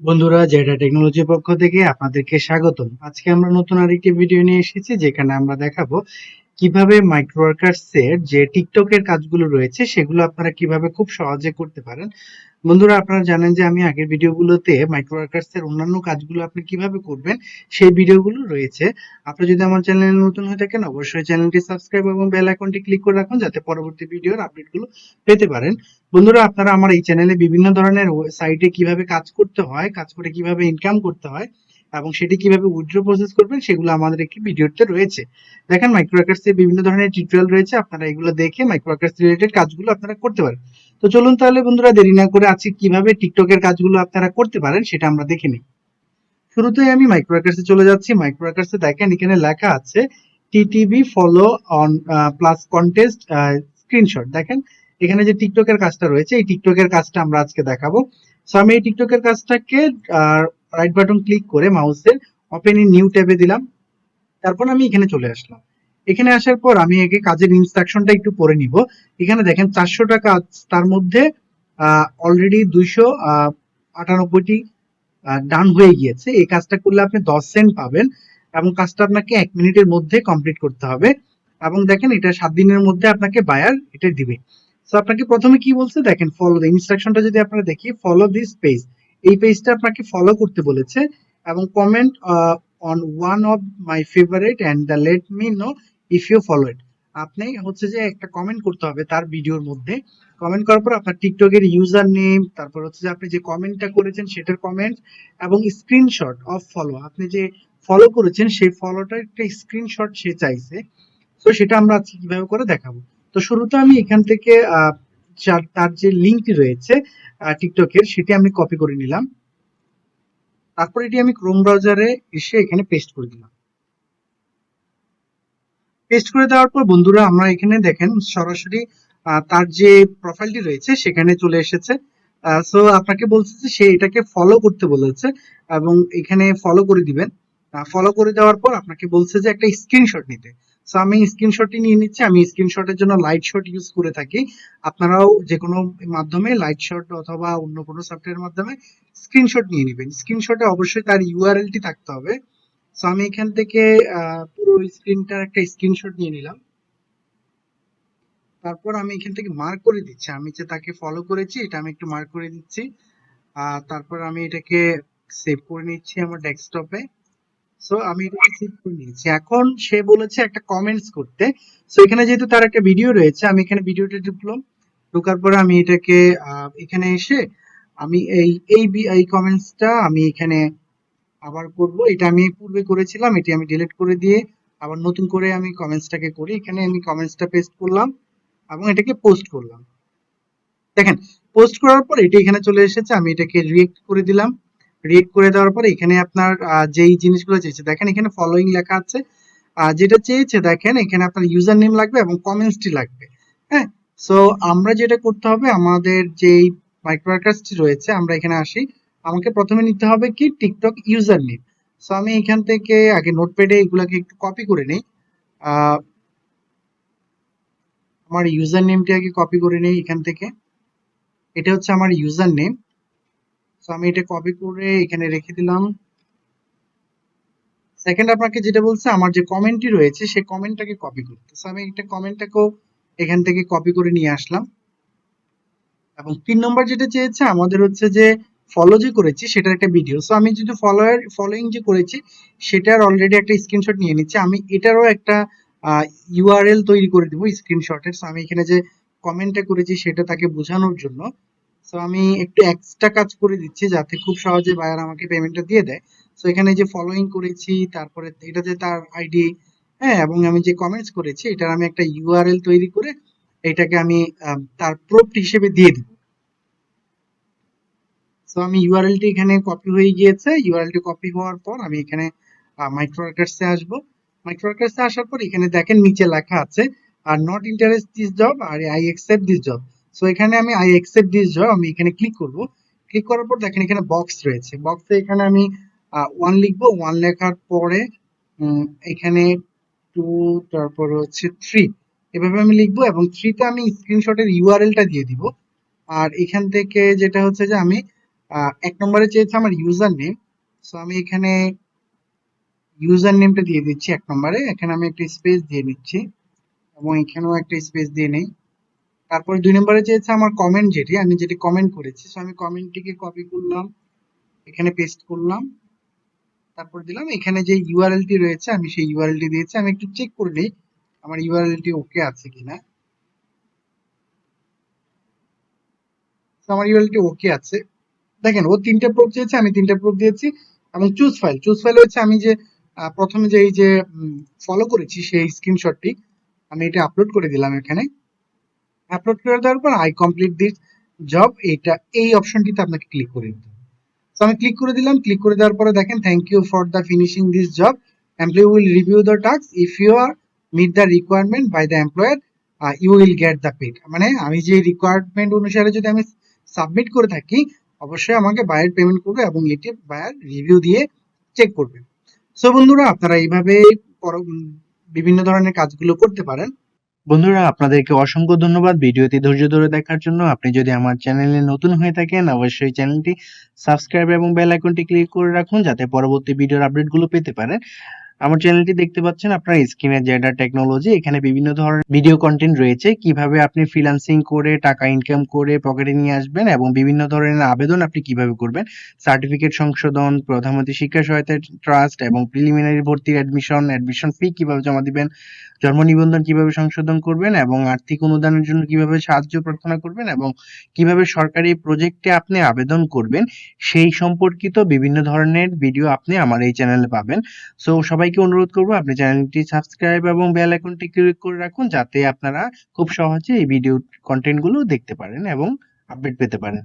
বন্ধুরা, জেডা টেকনোলজি পক্ষ থেকে আপনাদেরকে স্বাগতম। আজকে আমরা নতুন আরেকটি ভিডিও নিয়ে এসেছি, যেখানে আমরা দেখাবো কীভাবে মাইক্রো ওয়ার্কার্স এর যে টিকটকের কাজগুলো রয়েছে, সেগুলো আপনারা কীভাবে খুব সহজে করতে পারেন। বন্ধুরা, আপনারা জানেন যে আমি আগের ভিডিওগুলোতে মাইক্রোওয়ার্কার্স এর অন্যান্য কাজগুলো আপনি কীভাবে করবেন, সেই ভিডিওগুলো রয়েছে। আপনি যদি আমার চ্যানেলে নতুন হয়ে থাকেন, অবশ্যই চ্যানেলটি সাবস্ক্রাইব এবং বেল আইকনটি ক্লিক করে রাখুন, যাতে পরবর্তী ভিডিওর আপডেটগুলো পেতে পারেন। বন্ধুরা, আপনারা আমার এই চ্যানেলে বিভিন্ন ধরনের সাইটে কীভাবে কাজ করতে হয়, কাজ করে কীভাবে ইনকাম করতে হয়, এবং সেটি কীভাবে উইথড্র প্রসেস করবেন, সেগুলো আমাদের একটি ভিডিওতে রয়েছে। দেখেন মাইক্রোওয়ার্কার্স এর বিভিন্ন ধরনের টিউটোরিয়াল রয়েছে, আপনারা এগুলো দেখে মাইক্রোওয়ার্কার্স রিলেটেড কাজগুলো আপনারা করতে পারেন। তো চলুন তাহলে বন্ধুরা দেরি না করে আজকে কীভাবে টিকটকের কাজগুলো আপনারা করতে পারেন সেটা আমরা দেখে নিই। শুরুতেই আমি মাইক্রোওয়ার্কার্সে চলে যাচ্ছি। মাইক্রোওয়ার্কার্সে দেখেন এখানে লেখা আছে TTV follow on plus contest screenshot দেখেন, এখানে যে টিকটকের কাজটা রয়েছে, এই টিকটকের কাজটা আমরা আজকে দেখাবো। সো আমি এই টিকটকের কাজটাকে রাইট বাটন ক্লিক করে মাউসের ওপেন ইন নিউ ট্যাবে দিলাম। তারপর আমি এখানে চলে আসলাম। এখানে আসার পর আমি একে কাজের ইনস্ট্রাকশনটা একটু পড়ে নিব। এখানে দেখেন চারশো টাকা তার মধ্যে অলরেডি দুইশো আটানব্বইটি ডান হয়ে গিয়েছে। এই কাজটা করলে আপনি দশ সেন্ট পাবেন এবং কাজটা আপনাকে এক মিনিটের মধ্যে কমপ্লিট করতে হবে এবং দেখেন এটা সাত দিনের মধ্যে আপনাকে বায়ার এটা দিবে। তো আপনাকে প্রথমে কি বলছে? দেখেন ফলো দ্য ইনস্ট্রাকশনটা যদি আপনারা দেখি ফলো দিস পেজ এই পেজটা আপনাকে ফলো করতে বলেছে এবং comment on one of my favourite and the let me know if you follow it আপনি হচ্ছে যে একটা কমেন্ট করতে হবে তার ভিডিওর মধ্যে। কমেন্ট করার পর আপনার টিকটকের ইউজার নেম তারপর হচ্ছে যে আপনি যে কমেন্টটা করেছেন সেটার কমেন্ট এবং স্ক্রিনশট অফ ফলো আপনি যে ফলো করেছেন সেই ফলোটার একটা স্ক্রিনশট সে চাইছে। তো সেটা আমরা আজকে কীভাবে করে দেখাবো? তো শুরুতে আমি এখান থেকে তার যে লিঙ্কটি রয়েছে টিকটকের সেটি আমি কপি করে নিলাম। তারপর এটি আমি ক্রোম ব্রাউজারে এসে এখানে পেস্ট করে দিলাম। পেস্ট করে দেওয়ার পর বন্ধুরা, আমরা এখানে দেখেন সরাসরি তার যে প্রোফাইলটি রয়েছে সেখানে চলে এসেছে। সো আপনাকে বলছে যে সে এটাকে ফলো করতে বলেছে এবং এখানে ফলো করে দিবেন। ফলো করে দেওয়ার পর আপনাকে বলছে যে একটা স্ক্রিনশট নিতে। সো আমি স্ক্রিনশটটি নিয়ে নিচ্ছি। আমি স্ক্রিনশটের জন্য লাইট শট ইউজ করে থাকি। আপনারাও যে কোনো মাধ্যমে লাইট শট অথবা অন্য কোনো সফটওয়্যারের মাধ্যমে স্ক্রিনশট নিয়ে নেবেন। স্ক্রিনশটে অবশ্যই তার ইউআরএলটি থাকতে হবে। সো আমি এখান থেকে পুরো স্ক্রিনটার একটা স্ক্রিনশট নিয়ে নিলাম। তারপর আমি এখান থেকে মার্ক করে দিচ্ছি। আমি যে তাকে ফলো করেছি, এটা আমি একটু মার্ক করে দিচ্ছি। তারপর আমি এটাকে সেভ করে নিচ্ছি আমার ডেস্কটপে সো আমি করে নিয়েছি। এখন সে বলেছে একটা কমেন্টস করতে। সো এখানে যেহেতু তার একটা ভিডিও রয়েছে, আমি এখানে ভিডিওটা ঢুকলাম ঢোকার পরে আমি এটাকে এখানে এসে আমি এই এই এই কমেন্টসটা আমি এখানে আবার করব। এটা আমি পূর্বে করেছিলাম, এটি আমি ডিলিট করে দিয়ে আবার নতুন করে আমি কমেন্টসটাকে করি। এখানে আমি কমেন্টসটা পেস্ট করলাম এবং এটাকে পোস্ট করলাম। দেখেন পোস্ট করার পর এটা এখানে চলে এসেছে, আমি এটাকে রিয়েক্ট করে দিলাম। রিয়েক্ট করে দেওয়ার পরে এখানে আপনার যেই জিনিসগুলো চেয়েছে, দেখেন এখানে ফলোইং লেখা আছে যেটা চেয়েছে, দেখেন এখানে আপনার ইউজার নেম লাগবে এবং কমেন্টসটি লাগবে হ্যাঁ? সো আমরা যেটা করতে হবে, আমাদের যেই মাইক্রোওয়ার্কার্সটি রয়েছে, আমরা এখানে আসি, আমাকে প্রথমে নিতে হবে কি? টিকটক ইউজার নেম সো আমি এখান থেকে আগে নোটপ্যাডে এগুলাকে একটু কপি করে নিই আমার ইউজার নেমটি আগে কপি করে নেই এখান থেকে, এটা হচ্ছে আমার ইউজার নেম আমি এটা কপি করে এখানে রেখে দিলাম। সেকেন্ড আপনাকে যেটা বলছে, আমার যে কমেন্টটি রয়েছে, সেই কমেন্টটাকে কপি করতে। সো আমি একটা কমেন্টটাকেও এখান থেকে কপি করে নিয়ে আসলাম। এবং তিন নম্বর যেটা চেয়েছে, আমাদের হচ্ছে যে ফলো যে করেছি, সেটার একটা ভিডিও সো আমি যদি ফলোয়ার ফলোইং যে করেছি, সেটার অলরেডি একটা স্ক্রিনশট নিয়ে নিচ্ছি। আমি এটারও একটা ইউআরএল তৈরি করে দিব স্ক্রিনশটের সো আমি এখানে যে কমেন্টটা করেছি, সেটা তাকে বোঝানোর জন্য। সো আমি একটু এক্সট্রা কাজ করে দিচ্ছি যাতে খুব সহজে বায়ার আমাকে পেমেন্টটা দিয়ে দেয়। সো এখানে যে ফলোইং করেছি, তারপরে এটা যে তার আইডি হ্যাঁ এবং আমি যে কমেন্টস করেছি, এটার আমি একটা ইউআরএল তৈরি করে এটাকে আমি তার প্রোপ্ট হিসেবে দিয়ে দিব। সো আমি ইউআরএলটি এখানে কপি হয়ে গিয়েছে। ইউআরএলটি কপি হওয়ার পর আমি এখানে মাইক্রোওয়ার্কার্সে আসব। মাইক্রোওয়ার্কার্সে আসার পর এখানে দেখেন নিচে লেখা আছে আর not interest this job R I accept this job so এখানে আমি আই অ্যাকসেপ্ট দিস জব আমি এখানে ক্লিক করব। ক্লিক করার পর দেখেন এখানে বক্স রয়েছে। বক্সে এখানে আমি ওয়ান লিখব। ওয়ান লেখার পরে এখানে টু তারপর হচ্ছে থ্রি এভাবে আমি লিখব এবং থ্রিতে আমি স্ক্রিনশটের ইউআরএলটা দিয়ে দিব। আর এখান থেকে যেটা হচ্ছে যে আমি এক নম্বরে চেয়েছে আমার ইউজার নেম সো আমি এখানে ইউজার নেমটা দিয়ে দিচ্ছি এক নম্বরে। এখানে আমি একটা স্পেস দিয়ে নিচ্ছি এবং এখানেও একটা স্পেস দিয়ে নেই। তারপরে দুই নম্বরে চেয়েছে আমার কমেন্ট যেটি, আমি যেটি কমেন্ট করেছি সো আমি কমেন্টটিকে কপি করলাম, এখানে পেস্ট করলাম, তারপর দিলাম, এখানে যে ইউআরএলটি রয়েছে, আমি সেই ইউআরএলটি দিয়েছি, আমি একটু চেক করে নিই, আমার ইউআরএলটি ওকে আছে কিনা। আমার ইউআরএলটি ওকে আছে। দেখেন, ও তিনটে প্রুফ চেয়েছে আমি তিনটে প্রুফ দিয়েছি, এবং চুজ ফাইল চুজ ফাইল হচ্ছে আমি যে প্রথমে যে এই যে ফলো করেছি, সেই স্ক্রিনশটটি আমি এটা আপলোড করে দিলাম এখানে। আপলোড করে দেওয়ার পর আই কমপ্লিট দিস জব এইটা এই অপশনটিতে আপনাকে ক্লিক করে দিতে হবে। তো আমি ক্লিক করে দিলাম ক্লিক করে দেওয়ার পরে দেখেন thank you for the finishing this job employee will review the task if you are meet the requirement by the employer you will get the paid মানে আমি যে রিকোয়ারমেন্ট অনুসারে যদি আমি সাবমিট করে থাকি, অবশ্যই আমাকে বায়ার পেমেন্ট করবে এবং এটি বায়ার রিভিউ দিয়ে চেক করবে। সো বন্ধুরা, আপনারা এইভাবে বিভিন্ন ধরনের কাজগুলো করতে পারেন। বন্ধুরা, আপনাদেরকে অসংখ্য ধন্যবাদ ভিডিওটি ধৈর্য ধরে দেখার জন্য। আপনি যদি আমার চ্যানেলে নতুন হয়ে থাকেন, অবশ্যই চ্যানেলটি সাবস্ক্রাইব এবং বেল আইকনটি ক্লিক করে রাখুন যাতে পরবর্তী ভিডিওর আপডেটগুলো পেতে পারেন। আমার চ্যানেলটি দেখতে পাচ্ছেন আপনার স্ক্রিনে জেডার টেকনোলজি এখানে বিভিন্ন ধরনের ভিডিও কন্টেন্ট রয়েছে। কীভাবে আপনি ফ্রিল্যান্সিং করে টাকা ইনকাম করে পকেটে নিয়ে আসবেন এবং বিভিন্ন ধরনের আবেদন আপনি কীভাবে করবেন? সার্টিফিকেট সংশোধন প্রধানমন্ত্রী শিক্ষা সহায়তা ট্রাস্ট এবং প্রিলিমিনারি ভর্তির অ্যাডমিশন অ্যাডমিশন ফি কীভাবে জমা দিবেন, জন্ম নিবন্ধন কীভাবে সংশোধন করবেন এবং আর্থিক অনুদানের জন্য কীভাবে সাহায্য প্রার্থনা করবেন এবং কীভাবে সরকারি প্রজেক্টে আপনি আবেদন করবেন, সেই সম্পর্কিত বিভিন্ন ধরনের ভিডিও আপনি আমার এই চ্যানেলে পাবেন। সো সবাইকে অনুরোধ করব আপনি চ্যানেলটি সাবস্ক্রাইব এবং বেল আইকনটি ক্লিক করে রাখুন যাতে আপনারা খুব সহজে এই ভিডিও কন্টেন্টগুলো দেখতে পারেন এবং আপডেট পেতে পারেন।